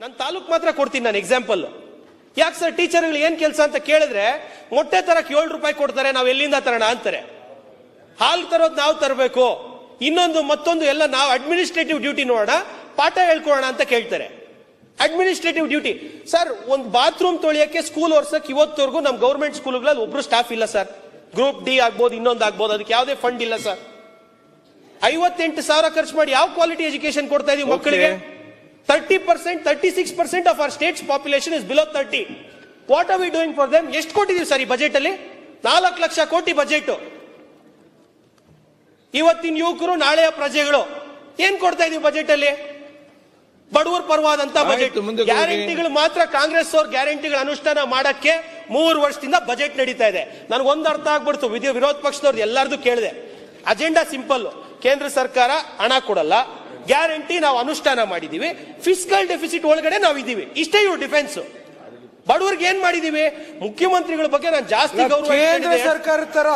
ನನ್ನ ತಾಲೂಕ್ ಮಾತ್ರ ಕೊಡ್ತೀನಿ ನಾನು ಎಕ್ಸಾಂಪಲ್ ಯಾಕೆ ಸರ್ ಟೀಚರ್ಗಳು ಏನ್ ಕೆಲಸ ಅಂತ ಕೇಳಿದ್ರೆ ಮೊಟ್ಟೆ ತರಕ್ಕೆ ಏಳು ರೂಪಾಯಿ ಕೊಡ್ತಾರೆ ನಾವು ಎಲ್ಲಿಂದ ತರೋಣ ಅಂತಾರೆ. ಹಾಲು ತರೋದು ನಾವು ತರಬೇಕು. ಇನ್ನೊಂದು ಮತ್ತೊಂದು ಎಲ್ಲ ನಾವು ಅಡ್ಮಿನಿಸ್ಟ್ರೇಟಿವ್ ಡ್ಯೂಟಿ ನೋಡೋಣ ಪಾಠ ಹೇಳ್ಕೊಡೋಣ ಅಂತ ಕೇಳ್ತಾರೆ. ಅಡ್ಮಿನಿಸ್ಟ್ರೇಟಿವ್ ಡ್ಯೂಟಿ ಸರ್ ಒಂದು ಬಾತ್ರೂಮ್ ತೊಳಿಯಕ್ಕೆ ಸ್ಕೂಲ್ ವರ್ಷಕ್ಕೆ ಇವತ್ತವರೆಗೂ ನಮ್ಮ ಗೌರ್ಮೆಂಟ್ ಸ್ಕೂಲ್ಗಳಲ್ಲಿ ಒಬ್ರು ಸ್ಟಾಫ್ ಇಲ್ಲ ಸರ್ ಗ್ರೂಪ್ ಡಿ ಆಗ್ಬೋದು ಇನ್ನೊಂದು ಆಗ್ಬೋದು ಅದಕ್ಕೆ ಯಾವುದೇ ಫಂಡ್ ಇಲ್ಲ ಸರ್ ಐವತ್ತೆಂಟು ಸಾವಿರ ಖರ್ಚು ಮಾಡಿ ಯಾವ ಕ್ವಾಲಿಟಿ ಎಜುಕೇಶನ್ ಕೊಡ್ತಾ ಇದೀವಿ ಮಕ್ಕಳಿಗೆ? Thirty percent thirty six percent of our state's population is below thirty what are we doing for them ಎಷ್ಟು ಕೊಟ್ಟಿದೀವಿ ಸರ್ ಈ ಬಜೆಟ್ ಅಲ್ಲಿ? ನಾಲ್ಕು ಲಕ್ಷ ಕೋಟಿ ಬಜೆಟ್ ಇವತ್ತಿನ ಯುವಕರು ನಾಳೆಯ ಪ್ರಜೆಗಳು ಏನ್ ಕೊಡ್ತಾ ಇದೀವಿ ಬಜೆಟ್ ಅಲ್ಲಿ? ಬಡವರ ಪರವಾದಂತ ಬಜೆಟ್. ಗ್ಯಾರಂಟಿಗಳು ಮಾತ್ರ ಕಾಂಗ್ರೆಸ್ ಅವ್ರ ಗ್ಯಾರಂಟಿಗಳ ಅನುಷ್ಠಾನ ಮಾಡಕ್ಕೆ ಮೂರು ವರ್ಷದಿಂದ ಬಜೆಟ್ ನಡೀತಾ ಇದೆ. ನನಗೆ ಒಂದು ಅರ್ಥ ಆಗ್ಬಿಡ್ತು ವಿಧಿ ವಿರೋಧ ಪಕ್ಷದವ್ರದ್ದು ಎಲ್ಲಾರ್ದು ಕೇಳಿದೆ. ಅಜೆಂಡಾ ಸಿಂಪಲ್ ಕೇಂದ್ರ ಸರ್ಕಾರ ಹಣ ಕೊಡಲ್ಲ. ಗ್ಯಾರಂಟಿ ನಾವು ಅನುಷ್ಠಾನ ಮಾಡಿದೀವಿ. ಫಿಸಿಕಲ್ ಡೆಫಿಸಿಟ್ ಒಳಗಡೆ ನಾವು ಇದೀವಿ. ಇಷ್ಟೇ ಇವ್ರ ಡಿಫೆನ್ಸ್ ಬಡವರಿಗೆ ಏನ್ ಮಾಡಿದೀವಿ? ಮುಖ್ಯಮಂತ್ರಿಗಳ ಬಗ್ಗೆ ನಾನು ಜಾಸ್ತಿ ಗೌರವ ಕೇಂದ್ರ. ಸರ್ಕಾರ ತರ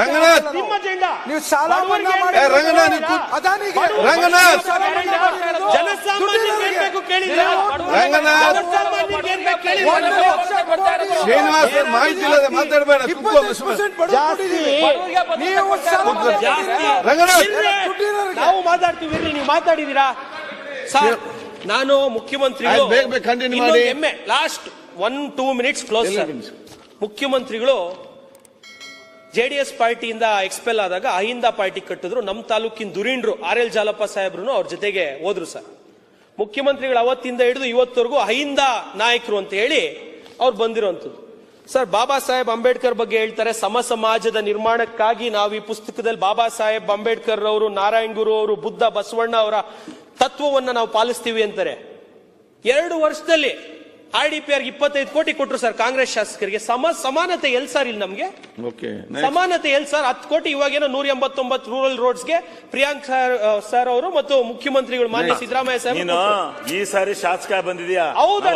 ರಂಗನಾಥ್. ನಿಮ್ಮ ನೀವು. ಸಾಲ ಅದಾನಿಗೆ. ಜನಸಾಮಾನ್ಯರಿಗೆ ಏನ್ ಬೇಕು ಏನ್ ಬೇಕು ಮಾಹಿತಿ ಇಲ್ಲದೆ ಮಾತಾಡಬೇಡ. ನೀವು ಜಾಸ್ತಿ. ರಂಗನಾಥ್. ನಾವು ಮಾತಾಡ್ತೀವಿ ಇರ್ಲಿ, ನೀವು ಮಾತಾಡಿದೀರಾ ಸರ್ ನಾನು ಮುಖ್ಯಮಂತ್ರಿಗಳು ಆಯ್ತು, ಬೇಗ ಬೇಗ continue ಇನ್ನೊಂದು ಮಾಡಿ. ಹೆಮ್ಮೆ last one two minutes close ಎಲ್ಲ ಸರ್ ನಿಮಿಷ. ಮುಖ್ಯಮಂತ್ರಿಗಳು ಜೆಡಿಎಸ್ ಪಾರ್ಟಿಯಿಂದ ಎಕ್ಸ್ಪೆಲ್ ಆದಾಗ ಅಹಿಂದ ಪಾರ್ಟಿ ಕಟ್ಟಿದ್ರು ನಮ್ಮ ತಾಲೂಕಿನ ದುರೀಂಡ್ರು ಆರ್ ಎಲ್ ಜಾಲಪ್ಪ ಸಾಹೇಬ್ರು ಅವ್ರ ಜೊತೆಗೆ ಹೋದ್ರು ಸರ್ ಮುಖ್ಯಮಂತ್ರಿಗಳು ಅವತ್ತಿಂದ ಹಿಡಿದು ಇವತ್ತವರೆಗೂ ಅಹಿಂದ ನಾಯಕರು ಅಂತ ಹೇಳಿ ಅವ್ರು ಬಂದಿರುವಂತದ್ದು ಸರ್, ಬಾಬಾ ಸಾಹೇಬ್ ಅಂಬೇಡ್ಕರ್ ಬಗ್ಗೆ ಹೇಳ್ತಾರೆ, ಸಮ ಸಮಾಜದ ನಿರ್ಮಾಣಕ್ಕಾಗಿ ನಾವು ಈ ಪುಸ್ತಕದಲ್ಲಿ ಬಾಬಾ ಸಾಹೇಬ್ ಅಂಬೇಡ್ಕರ್ ಅವರು, ನಾರಾಯಣ ಗುರು ಅವರು, ಬುದ್ಧ ಬಸವಣ್ಣ ಅವರ ತತ್ವವನ್ನು ನಾವು ಪಾಲಿಸ್ತೀವಿ ಅಂತಾರೆ. ಎರಡು ವರ್ಷದಲ್ಲಿ ಆರ್ ಡಿ ಪಿ ಆರ್ ಇಪ್ಪತ್ತೈದು ಕೋಟಿ ಕೊಟ್ಟರು ಸರ್ ಕಾಂಗ್ರೆಸ್ ಶಾಸಕರಿಗೆ. ಸಮ ಸಮಾನತೆ ಎಲ್ ಸರ್ ಇಲ್ಲಿ ನಮಗೆ? ಓಕೆ ಸಮಾನತೆ ಎಲ್ ಸರ್? ಹತ್ತು ಕೋಟಿ ಇವಾಗೇನೋ ನೂರ ಎಂಬತ್ತೊಂಬತ್ತು ರೂರಲ್ ರೋಡ್ಸ್ಗೆ ಪ್ರಿಯಾಂಕ್ ಸರ್ ಸರ್ ಅವರು ಮತ್ತು ಮುಖ್ಯಮಂತ್ರಿಗಳು ಮಾನ್ಯ ಸಿದ್ದರಾಮಯ್ಯ ಸರ್ ನೀನು ಈ ಸಾರಿ ಶಾಸಕ ಬಂದಿದ್ಯಾ ಹೌದಾ?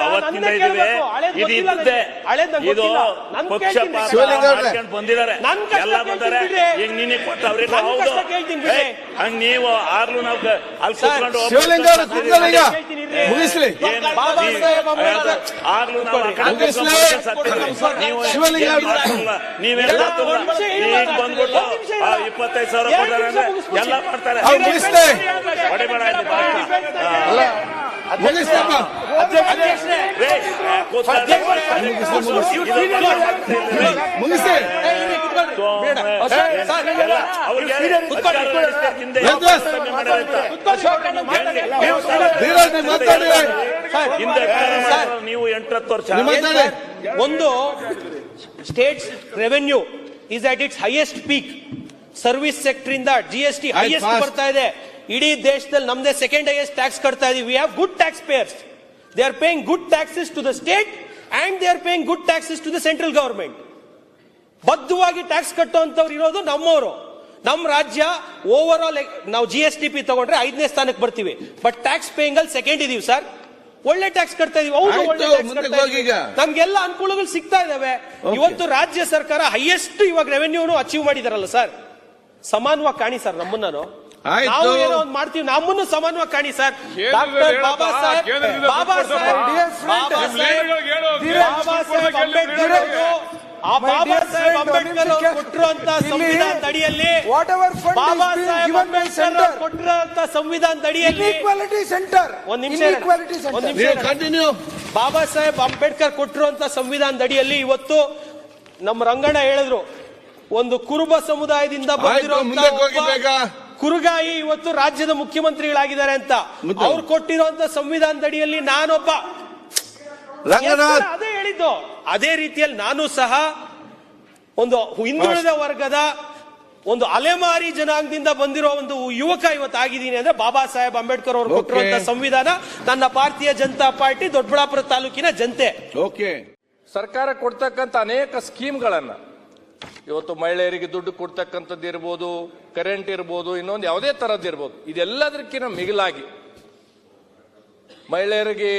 ಹಂಗ್ ನೀವು ಆರ್ಲು ನಾವು ಅಲ್ಲಿ ಕೂತ್ಕೊಂಡು. ಮುಗಿಸ್ಲಿ. ಆಗ್ಲೂ ನಾವು ಆ ಕಡೆ. ಮುಗಿಸ್ಲಿ. ಕೂತ್ಕೊಂಡು ಸತ್ತಿದ್ದೀವಿ. ನೀವು ಶಿವಲಿಂಗ ಏನ್ ಅವ್ರು. ಮಾಡ್ತಿಲ್ಲ. ನೀವೇನ್ ಎಲ್ಲ ಮಾಡ್ತಿಲ್ಲ. ಒಂದ್ ನಿಮಿಷ ಇರಿ ಈಗ ಮಾತಾಡ್ತೀನಿ. ಬಂದ್ಬಿಟ್ಟು. ಇಪ್ಪತ್ತೈದು ಸಾವಿರ ಕೊಡ್ತಾರೆ ಅಂದ್ರೆ ಎಲ್ಲ ಮಾಡ್ತಾರೆ. ಮುಗಿಸಿ ಮಾತಾಡಿ. ನೀವು ಎಂಟತ್ತು ವರ್ಷ. ಒಂದು state's revenue is at its highest peak service sector ಇಂದ ಜಿ ಎಸ್ ಟಿ ಹೈಯೆಸ್ಟ್ ಬರ್ತಾ ಇದೆ. ಇಡೀ ದೇಶದಲ್ಲಿ ನಮ್ದೇ ಸೆಕೆಂಡ್ ಹೈಯೆಸ್ಟ್ ಟ್ಯಾಕ್ಸ್ ಕಟ್ತಾ ಇದೀವಿ. We have good tax payers they are paying good taxes to the state and they are paying good taxes to the central government ಬದ್ಧವಾಗಿ tax ಕಟ್ಟುವಂತವ್ರು ಇರೋದು ನಮ್ಮವರು. ನಮ್ಮ ರಾಜ್ಯ ಓವರ್ ಆಲ್ ನಾವು ಜಿ ಎಸ್ ಟಿ ಪಿ ತಗೊಂಡ್ರೆ ಐದನೇ ಸ್ಥಾನಕ್ಕೆ ಬರ್ತೀವಿ. ಬಟ್ ಟ್ಯಾಕ್ಸ್ ಪೇಯಿಂಗ್ ಅಲ್ಲಿ ಸೆಕೆಂಡ್ ಇದೀವಿ ಸರ್ ಒಳ್ಳೆ ಟ್ಯಾಕ್ಸ್ ಕಟ್ತಾ ಇದೀವಿ ಹೌದು ಆಯ್ತು, ಒಳ್ಳೆ ಟ್ಯಾಕ್ಸ್ ಮುಂದಕ್ಕೆ ಕಟ್ತಾ ಹೋಗಿ ಇದೀವಿ. ಈಗ. ನಮ್ಗೆಲ್ಲ ಅನುಕೂಲಗಳು ಸಿಗ್ತಾ ಇದಾವೆ Okay. ಇವತ್ತು ರಾಜ್ಯ ಸರ್ಕಾರ ಹೈಯೆಸ್ಟ್ ಇವಾಗ ರೆವೆನ್ಯೂನು ಅಚೀವ್ ಮಾಡಿದಾರಲ್ಲ ಸರ್ ಸಮಾನವಾಗಿ ಕಾಣಿ ಸರ್ ನಮ್ಮನ್ನು ಆಯ್ತು. ನಾವು ಏನೋ ಒಂದ್ ಮಾಡ್ತೀವಿ ನಮ್ಮನ್ನು ಸಮಾನವಾಗಿ ಕಾಣಿ ಸರ್ ಕೇಂದ್ರದಲ್ಲಿ ಡಾಕ್ಟರ್ ಹೇಳಪ್ಪ, ಬಾಬಾ ಸಾಹೇಬ್ ಕೇಂದ್ರದಿಂದ ಬಾಬಾ ದುಡ್ಡು ಸಾಹೇಬ್. ಬಾಬಾ ಸಾಹೇಬ್ ಲೀಡರ್ಗಳಿಗೆ ಬಾಬಾ ಸಾಹೇಬ್ ಅಂಬೇಡ್ಕರ್ ಅವರು ಬಾಬಾ ಸಾಹೇಬ್ ಅಂಬೇಡ್ಕರ್ ಅವರು ಕೊಟ್ಟಿರುವಂತ ಸಂವಿಧಾನದ ಅಡಿಯಲ್ಲಿ fund is ಬಾಬಾ ಸಾಹೇಬ್ ಅಂಬೇಡ್ಕರ್. ಅವರು ಕೊಟ್ಟಿರುವಂತ ಸಂವಿಧಾನದ ಅಡಿಯಲ್ಲಿ ಇನ್ಇಕ್ವಾಲಿಟಿ ಸೆಂಟರ್ ಒಂದ್ ನಿಮಿಷ ಇರಿ. ಸೆಂಟರ್ ನಿಮಿಷ ನೀವು ಇರಿ. ಕಂಟಿನ್ಯೂ ಬಾಬಾ ಸಾಹೇಬ್ ಅಂಬೇಡ್ಕರ್ ಕೊಟ್ಟಿರುವಂತ ಸಂವಿಧಾನದ ಅಡಿಯಲ್ಲಿ ಇವತ್ತು ನಮ್ಮ ರಂಗಣ್ಣ ಹೇಳಿದ್ರು ಒಂದು ಕುರುಬ ಸಮುದಾಯದಿಂದ ಬೇಗ ಕುರುಗಾಯಿ ಇವತ್ತು ರಾಜ್ಯದ ಮುಖ್ಯಮಂತ್ರಿಗಳಾಗಿದ್ದಾರೆ ಅಂತ. ಅವ್ರು ಕೊಟ್ಟಿರುವಂತ ಸಂವಿಧಾನದಡಿಯಲ್ಲಿ ನಾನೊಬ್ಬ ರಂಗನಾಥ್ ಅದೇ ಹೇಳಿದ್ದು. ಅದೇ ರೀತಿಯಲ್ಲಿ ನಾನು ಸಹ ಒಂದು ಹಿಂದುಳಿದ ವರ್ಗದ ಒಂದು ಅಲೆಮಾರಿ ಜನಾಂಗದಿಂದ ಬಂದಿರೋ ಒಂದು ಯುವಕ ಇವತ್ತು ಆಗಿದ್ದೀನಿ ಅಂದ್ರೆ ಬಾಬಾ ಸಾಹೇಬ್ ಅಂಬೇಡ್ಕರ್ ಅವರು ಕೊಟ್ಟಿರುವಂತಹ ಕೊಟ್ಟಿರುವಂತ ಸಂವಿಧಾನ ನನ್ನ ಭಾರತೀಯ ಜನತಾ ಪಾರ್ಟಿ ದೊಡ್ಡಬಳ್ಳಾಪುರ ತಾಲೂಕಿನ ಜನತೆ. ಓಕೆ ಸರ್ಕಾರ ಕೊಡ್ತಕ್ಕಂಥ ಅನೇಕ ಸ್ಕೀಮ್ಗಳನ್ನ ಇವತ್ತು ಮಹಿಳೆಯರಿಗೆ ದುಡ್ಡು ಕೊಡ್ತಕ್ಕಂಥದ್ದು ಇರ್ಬೋದು ಕರೆಂಟ್ ಇರ್ಬೋದು ಇನ್ನೊಂದು ಯಾವುದೇ ತರದ್ದು ಇರ್ಬೋದು. ಇದೆಲ್ಲದಕ್ಕಿಂತ ಮಿಗಿಲಾಗಿ ಮಹಿಳೆಯರಿಗೆ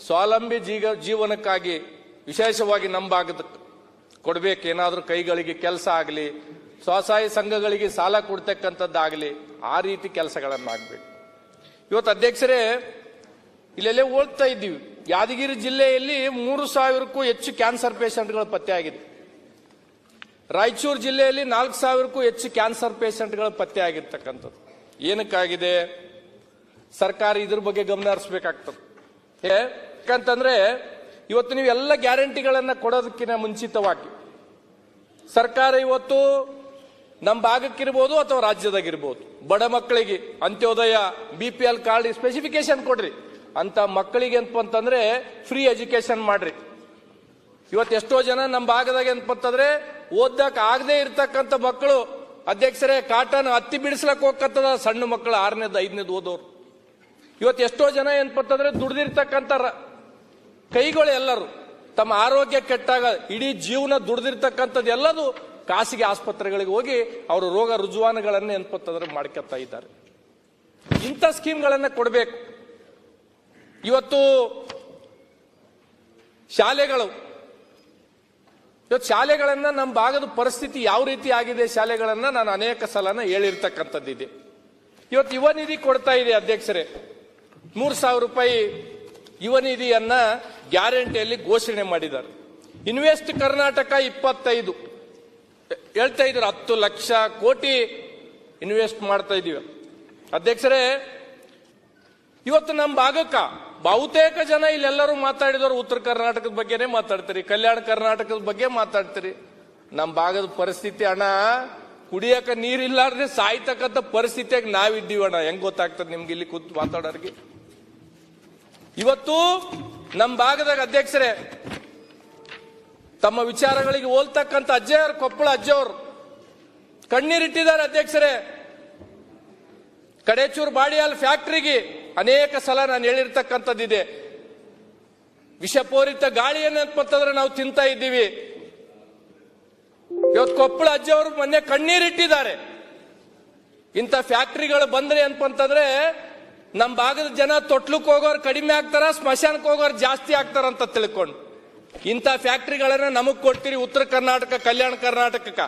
ಸ್ವಾವಲಂಬಿ ಜೀವ ಜೀವನಕ್ಕಾಗಿ ವಿಶೇಷವಾಗಿ ನಮ್ಮ ಭಾಗದ ಕೊಡಬೇಕೇನಾದರೂ ಕೈಗಳಿಗೆ ಕೆಲಸ ಆಗಲಿ, ಸ್ವಸಹಾಯ ಸಂಘಗಳಿಗೆ ಸಾಲ ಕೊಡ್ತಕ್ಕಂಥದ್ದಾಗಲಿ, ಆ ರೀತಿ ಕೆಲಸಗಳನ್ನಾಗಬೇಕು. ಇವತ್ತು ಅಧ್ಯಕ್ಷರೇ, ಇಲ್ಲೆಲ್ಲೇ ಓದ್ತಾ ಇದ್ದೀವಿ. ಯಾದಗಿರಿ ಜಿಲ್ಲೆಯಲ್ಲಿ ಮೂರು ಸಾವಿರಕ್ಕೂ ಹೆಚ್ಚು ಕ್ಯಾನ್ಸರ್ ಪೇಷಂಟ್ಗಳು ಪತ್ತೆ ಆಗಿದೆ. ರಾಯಚೂರು ಜಿಲ್ಲೆಯಲ್ಲಿ ನಾಲ್ಕು ಸಾವಿರಕ್ಕೂ ಹೆಚ್ಚು ಕ್ಯಾನ್ಸರ್ ಪೇಷಂಟ್ಗಳು ಪತ್ತೆ ಆಗಿರ್ತಕ್ಕಂಥದ್ದು. ಏನಕ್ಕಾಗಿದೆ? ಸರ್ಕಾರ ಇದ್ರ ಬಗ್ಗೆ ಗಮನ ಹರಿಸ್ಬೇಕಾಗ್ತದೆ. ಯಾಕಂತಂದ್ರೆ ಇವತ್ತು ನೀವು ಎಲ್ಲ ಗ್ಯಾರಂಟಿಗಳನ್ನ ಕೊಡೋದಕ್ಕಿಂತ ಮುಂಚಿತವಾಗಿ ಸರ್ಕಾರ ಇವತ್ತು ನಮ್ಮ ಭಾಗಕ್ಕಿರ್ಬೋದು ಅಥವಾ ರಾಜ್ಯದಾಗಿರ್ಬೋದು, ಬಡ ಮಕ್ಕಳಿಗೆ Antyodaya B P L card specification ಕೊಡ್ರಿ. ಅಂತ ಮಕ್ಕಳಿಗೆ ಅಂತಂದ್ರೆ ಫ್ರೀ ಎಜುಕೇಶನ್ ಮಾಡ್ರಿ. ಇವತ್ತು ಎಷ್ಟೋ ಜನ ನಮ್ಮ ಭಾಗದಾಗ ಏನಪ್ಪಂತಂದ್ರೆ ಓದಕ್ ಆಗದೆ ಇರ್ತಕ್ಕಂಥ ಮಕ್ಕಳು, ಅಧ್ಯಕ್ಷರೇ, ಕಾಟನ್ ಹತ್ತಿ ಬಿಡಿಸ್ಲಕ್ ಹೋಗ್ತದ ಸಣ್ಣ ಮಕ್ಕಳು, ಆರನೇದು, ಐದನೇದು ಓದೋರು. ಇವತ್ತು ಎಷ್ಟೋ ಜನ ಏನಪ್ಪಂತಂದ್ರೆ ದುಡ್ದಿರ್ತಕ್ಕಂಥ ಕೈಗಳು ಎಲ್ಲರೂ ತಮ್ಮ ಆರೋಗ್ಯ ಕೆಟ್ಟಾಗ ಇಡೀ ಜೀವನ ದುಡ್ದಿರ್ತಕ್ಕಂಥದ್ದು ಎಲ್ಲದು ಖಾಸಗಿ ಆಸ್ಪತ್ರೆಗಳಿಗೆ ಹೋಗಿ ಅವರು ರೋಗ ರುಜುವಾನುಗಳನ್ನು ಏನ್ಪತ್ತಂದ್ರೆ ಮಾಡ್ಕೊತಾ ಇದ್ದಾರೆ. ಇಂಥ ಸ್ಕೀಮ್ಗಳನ್ನ ಕೊಡಬೇಕು. ಇವತ್ತು ಶಾಲೆಗಳು, ಇವತ್ತು ಶಾಲೆಗಳನ್ನ ನಮ್ಮ ಭಾಗದ ಪರಿಸ್ಥಿತಿ ಯಾವ ರೀತಿ ಆಗಿದೆ ಶಾಲೆಗಳನ್ನ ನಾನು ಅನೇಕ ಸಲನ ಹೇಳಿರ್ತಕ್ಕಂಥದ್ದಿದೆ. ಇವತ್ತು ಯುವ ನಿಧಿ ಕೊಡ್ತಾ ಇದೆ ಅಧ್ಯಕ್ಷರೇ. ಮೂರ್ ಸಾವಿರ ರೂಪಾಯಿ ಯುವ ನಿಧಿಯನ್ನ ಗ್ಯಾರಂಟಿಯಲ್ಲಿ ಘೋಷಣೆ ಮಾಡಿದ್ದಾರೆ. ಇನ್ವೆಸ್ಟ್ ಕರ್ನಾಟಕ ಇಪ್ಪತ್ತೈದು. ಹೇಳ್ತಾ ಇದ್ರು ಹತ್ತು ಲಕ್ಷ ಕೋಟಿ ಇನ್ವೆಸ್ಟ್ ಮಾಡ್ತಾ ಇದೀವಿ ಅಧ್ಯಕ್ಷರೇ, ಇವತ್ತು ನಮ್ಮ ಭಾಗಕ್ಕ ಬಹುತೇಕ ಜನ ಇಲ್ಲೆಲ್ಲರೂ ಮಾತಾಡಿದವರು ಉತ್ತರ ಕರ್ನಾಟಕದ ಬಗ್ಗೆನೇ ಮಾತಾಡ್ತೀರಿ, ಕಲ್ಯಾಣ ಕರ್ನಾಟಕದ ಬಗ್ಗೆ ಮಾತಾಡ್ತೀರಿ. ನಮ್ಮ ಭಾಗದ ಪರಿಸ್ಥಿತಿ, ಅಣ್ಣ, ಕುಡಿಯಕ ನೀರಿಲ್ಲಾರ್ದೆ ಸಾಯ್ತಕ್ಕಂಥ ಪರಿಸ್ಥಿತಿಯಾಗಿ ನಾವಿದ್ದೀವಣ್ಣ. ಹೆಂಗ್ ಗೊತ್ತಾಗ್ತದೆ ನಿಮ್ಗೆ ಇಲ್ಲಿ ಕೂತ್ ಮಾತಾಡೋರಿಗೆ? ಇವತ್ತು ನಮ್ಮ ಭಾಗದಾಗ ಅಧ್ಯಕ್ಷರೇ, ತಮ್ಮ ವಿಚಾರಗಳಿಗೆ ಹೋಲ್ತಕ್ಕಂಥ ಅಜ್ಜಯ್ಯರ್, ಕೊಪ್ಪಳ ಅಜ್ಜವರು, ಕಣ್ಣೀರಿಟ್ಟಿದ್ದಾರೆ ಅಧ್ಯಕ್ಷರೇ. ಕಡೇಚೂರು ಬಾಡಿಯಾಲ್ ಫ್ಯಾಕ್ಟ್ರಿಗೆ ಅನೇಕ ಸಲ ನಾನು ಹೇಳಿರ್ತಕ್ಕಂಥದ್ದಿದೆ. ವಿಷಪೂರಿತ ಗಾಳಿಯನ್ನು ಅಂತಂದ್ರೆ ನಾವು ತಿಂತಾ ಇದ್ದೀವಿ. ಇವತ್ತು ಕೊಪ್ಪಳ ಅಜ್ಜಿಯವರು ಮೊನ್ನೆ ಕಣ್ಣೀರಿಟ್ಟಿದ್ದಾರೆ. ಇಂಥ ಫ್ಯಾಕ್ಟ್ರಿಗಳು ಬಂದ್ರೆ ಅಂತಂದ್ರೆ ನಮ್ಮ ಭಾಗದ ಜನ ತೊಟ್ಲಕ್ಕೆ ಹೋಗೋರು ಕಡಿಮೆ ಆಗ್ತಾರ ಸ್ಮಶಾನಕ್ಕೆ ಹೋಗೋರು ಜಾಸ್ತಿ ಆಗ್ತಾರಂತ ತಿಳ್ಕೊಂಡು. ಇಂಥ ಫ್ಯಾಕ್ಟ್ರಿಗಳನ್ನ ನಮಗ್ ಕೊಡ್ತೀರಿ ಉತ್ತರ ಕರ್ನಾಟಕ, ಕಲ್ಯಾಣ ಕರ್ನಾಟಕಕ್ಕ.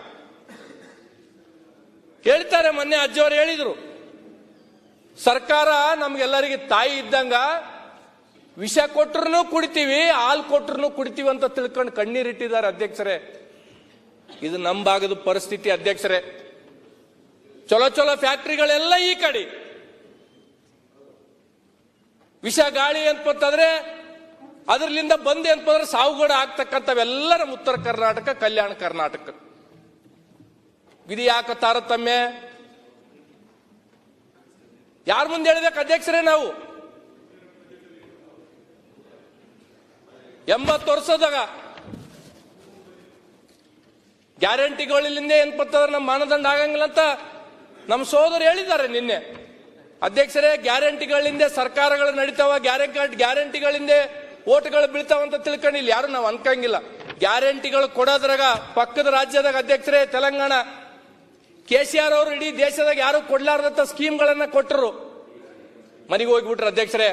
ಹೇಳ್ತಾರೆ ಮೊನ್ನೆ ಅಜ್ಜಿಯವರು ಹೇಳಿದ್ರು. ಸರ್ಕಾರ ನಮ್ಗೆಲ್ಲರಿಗೆ ತಾಯಿ ಇದ್ದಂಗ ವಿಷ ಕೊಟ್ರು ಕುಡಿತೀವಿ, ಹಾಲು ಕೊಟ್ರು ಕುಡಿತೀವಿ ಅಂತ ತಿಳ್ಕೊಂಡು ಕಣ್ಣೀರಿಟ್ಟಿದ್ದಾರೆ ಅಧ್ಯಕ್ಷರೇ. ಇದು ನಮ್ಮ ಭಾಗದ ಪರಿಸ್ಥಿತಿ ಅಧ್ಯಕ್ಷರೇ. ಚಲೋ ಚಲೋ ಫ್ಯಾಕ್ಟ್ರಿಗಳೆಲ್ಲ ಈ ಕಡೆ. ವಿಷ ಗಾಳಿ ಅಂತಂದ್ರೆ ಅದರಿಂದ ಬಂದೆ ಅಂತಂದ್ರೆ ಸಾವುಗಡ ಆಗ್ತಕ್ಕಂಥವೆಲ್ಲರ ಉತ್ತರ ಕರ್ನಾಟಕ, ಕಲ್ಯಾಣ ಕರ್ನಾಟಕ. ವಿಧಿ ಯಾಕ ತಾರತಮ್ಯ. ಯಾರ ಮುಂದೆ ಹೇಳಬೇಕು ಅಧ್ಯಕ್ಷರೇ ನಾವು? ಎಂಬತ್ತು ವರ್ಷದಾಗ ಗ್ಯಾರಂಟಿಗಳಿಂದ ಏನ್ ಬರ್ತದ್ರೆ ನಮ್ಮ ಮಾನದಂಡ ಆಗಂಗಿಲ್ಲ ಅಂತ ನಮ್ಮ ಸೋದರು ಹೇಳಿದ್ದಾರೆ ನಿನ್ನೆ. ಅಧ್ಯಕ್ಷರೇ ಗ್ಯಾರಂಟಿಗಳಿಂದ ಸರ್ಕಾರಗಳು ನಡೀತಾವ, ಗ್ಯಾರಂಟಿ ಗ್ಯಾರಂಟಿಗಳಿಂದ ಓಟ್ಗಳು ಬೀಳ್ತಾವ ಅಂತ ತಿಳ್ಕೊಂಡು ಇಲ್ಲಿ ಯಾರು ನಾವು ಅನ್ಕಂಗಿಲ್ಲ. ಗ್ಯಾರಂಟಿಗಳು ಕೊಡೋದ್ರಾಗ ಪಕ್ಕದ ರಾಜ್ಯದಾಗ ಅಧ್ಯಕ್ಷರೇ, ತೆಲಂಗಾಣ, ಕೆ ಸಿ ಆರ್ ಅವರು ಇಡೀ ದೇಶದಾಗ ಯಾರು ಕೊಡ್ಲಾರ್ದಂತ ಸ್ಕೀಮ್ಗಳನ್ನ ಕೊಟ್ಟರು. ಮನೆಗೆ ಹೋಗ್ಬಿಟ್ರು ಅಧ್ಯಕ್ಷರೇ.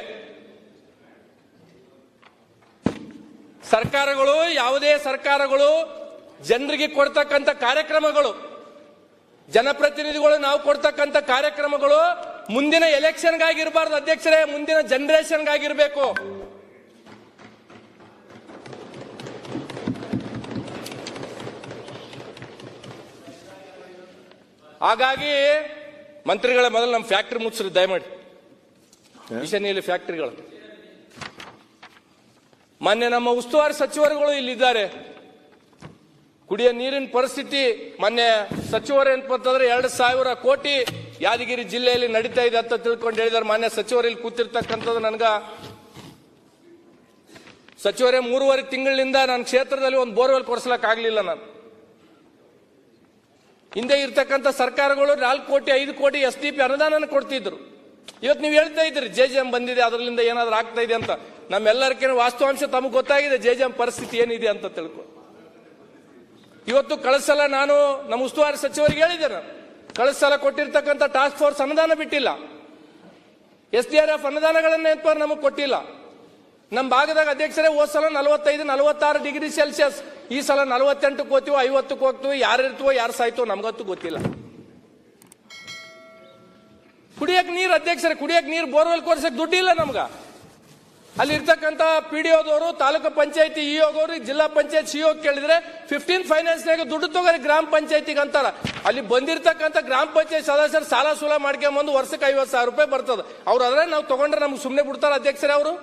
ಸರ್ಕಾರಗಳು, ಯಾವುದೇ ಸರ್ಕಾರಗಳು ಜನರಿಗೆ ಕೊಡ್ತಕ್ಕಂಥ ಕಾರ್ಯಕ್ರಮಗಳು, ಜನಪ್ರತಿನಿಧಿಗಳು ನಾವು ಕೊಡ್ತಕ್ಕಂಥ ಕಾರ್ಯಕ್ರಮಗಳು ಮುಂದಿನ ಎಲೆಕ್ಷನ್ಗಾಗಿರ್ಬಾರ್ದು ಅಧ್ಯಕ್ಷರೇ ಮುಂದಿನ ಜನರೇಷನ್ಗಾಗಿರ್ಬೇಕು ಹಾಗಾಗಿ ಮಂತ್ರಿಗಳ ಮೊದಲು ನಮ್ಮ ಫ್ಯಾಕ್ಟ್ರಿ ಮುಗಿಸ್ರಿ ದಯಮಾಡಿ. ಈಶಾನ್ಯಲ್ಲಿ ಫ್ಯಾಕ್ಟ್ರಿಗಳು ಮೊನ್ನೆ ನಮ್ಮ ಉಸ್ತುವಾರಿ ಸಚಿವರುಗಳು ಇಲ್ಲಿದ್ದಾರೆ. ಕುಡಿಯ ನೀರಿನ ಪರಿಸ್ಥಿತಿ ಮೊನ್ನೆ ಸಚಿವರು ಏನಪ್ಪಂತಂದ್ರೆ ಎರಡು ಸಾವಿರ ಕೋಟಿ ಯಾದಗಿರಿ ಜಿಲ್ಲೆಯಲ್ಲಿ ನಡೀತಾ ಇದೆ ಅಂತ ತಿಳ್ಕೊಂಡು ಹೇಳಿದಾರೆ ಮಾನ್ಯ ಸಚಿವರಲ್ಲಿ ಕೂತಿರ್ತಕ್ಕಂಥದ್ದು ನನಗ ಸಚಿವರೇ, ಮೂರುವರೆ ತಿಂಗಳಿನಿಂದ ನನ್ನ ಕ್ಷೇತ್ರದಲ್ಲಿ ಒಂದು ಬೋರ್ವೆಲ್ ಕೊಡಿಸ್ಲಕ್ ಆಗ್ಲಿಲ್ಲ ನಾನು. ಹಿಂದೆ ಇರ್ತಕ್ಕಂಥ ಸರ್ಕಾರಗಳು ನಾಲ್ಕು ಕೋಟಿ, ಐದು ಕೋಟಿ ಎಸ್ ಡಿ ಪಿ ಅನುದಾನ ಕೊಡ್ತಿದ್ರು. ಇವತ್ತು ನೀವು ಹೇಳ್ತಾ ಇದ್ರಿ ಜೆ ಜೆ ಎಂ ಬಂದಿದೆ ಅದರಿಂದ ಏನಾದ್ರೂ ಆಗ್ತಾ ಇದೆ ಅಂತ. ನಮ್ಮೆಲ್ಲರಿಗಿನ ವಾಸ್ತವಾಂಶ ತಮಗೆ ಗೊತ್ತಾಗಿದೆ, ಜೆ ಜೆ ಎಂ ಪರಿಸ್ಥಿತಿ ಏನಿದೆ ಅಂತ ತಿಳ್ಕೊ. ಇವತ್ತು ಕಳಿಸಲ್ಲ ನಾನು, ನಮ್ಮ ಉಸ್ತುವಾರಿ ಸಚಿವರಿಗೆ ಹೇಳಿದೆ ಕಳಿಸಲ ಕೊಟ್ಟಿರ್ತಕ್ಕಂಥ ಟಾಸ್ಕ್ ಫೋರ್ಸ್ ಅನುದಾನ ಬಿಟ್ಟಿಲ್ಲ. ಎಸ್ ಡಿ ಆರ್ ಎಫ್ ಅನುದಾನಗಳನ್ನ ನಮಗೆ ಕೊಟ್ಟಿಲ್ಲ. ನಮ್ಮ ಭಾಗದಾಗ ಅಧ್ಯಕ್ಷರೇ ಹೋದ್ ಸಲ ನಲವತ್ತೈದು, ನಲವತ್ತಾರು ಡಿಗ್ರಿ ಸೆಲ್ಸಿಯಸ್. ಈ ಸಲ ನಲವತ್ತೆಂಟಕ್ಕೆ ಹೋಗ್ತೀವೋ, ಐವತ್ತಕ್ಕೆ ಹೋಗ್ತೀವಿ, ಯಾರು ಇರ್ತೀವೋ, ಯಾರು ಸಾಯ್ತೋ ನಮಗಂತೂ ಗೊತ್ತಿಲ್ಲ. ಕುಡಿಯಕ್ಕೆ ನೀರು ಅಧ್ಯಕ್ಷರೇ ಕುಡಿಯಕ್ಕೆ ನೀರು ಬೋರ್ವೆಲ್ ಕೋರ್ಸಕ್ಕೆ ದುಡ್ಡಿಲ್ಲ ನಮ್ಗ. ಅಲ್ಲಿ ಇರ್ತಕ್ಕಂತ ಪಿ ಡಿ ಓದವರು ತಾಲೂಕು ಪಂಚಾಯತಿ ಇಒಗವರು ಜಿಲ್ಲಾ ಪಂಚಾಯತ್ ಸಿಒ ಕೇಳಿದ್ರೆ ಫಿಫ್ಟೀನ್ ಫೈನಾನ್ಸ್ನಾಗ ದುಡ್ಡು ತಗೋರಿ ಗ್ರಾಮ ಪಂಚಾಯತಿಗೆ ಅಂತಾರ. ಅಲ್ಲಿ ಬಂದಿರತಕ್ಕಂತ ಗ್ರಾಮ ಪಂಚಾಯತ್ ಸದಸ್ಯರು ಸಾಲ ಸೂಲ ಮಾಡ್ಕೊಂಬಂದು ವರ್ಷಕ್ಕೆ ಐವತ್ತು ಸಾವಿರ ರೂಪಾಯಿ ಬರ್ತದೆ. ಅವ್ರು ಅದ್ರೆ ನಾವು ತಗೊಂಡ್ರೆ ನಮ್ಗೆ ಸುಮ್ಮನೆ ಬಿಡ್ತಾರ ಅಧ್ಯಕ್ಷರೇ ಅವರು?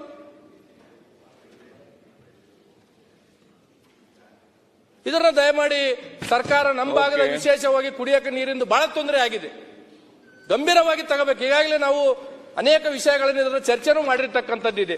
ಇದನ್ನ ದಯಮಾಡಿ ಸರ್ಕಾರ ನಮ್ಮ ಭಾಗದ ವಿಶೇಷವಾಗಿ ಕುಡಿಯಕ್ಕೆ ನೀರಿಂದು ಬಹಳ ತೊಂದರೆ ಆಗಿದೆ. ಗಂಭೀರವಾಗಿ ತಗೋಬೇಕು. ಈಗಾಗಲೇ ನಾವು ಅನೇಕ ವಿಷಯಗಳನ್ನು ಇದರ ಚರ್ಚೆನೂ ಮಾಡಿರ್ತಕ್ಕಂಥದ್ದಿದೆ.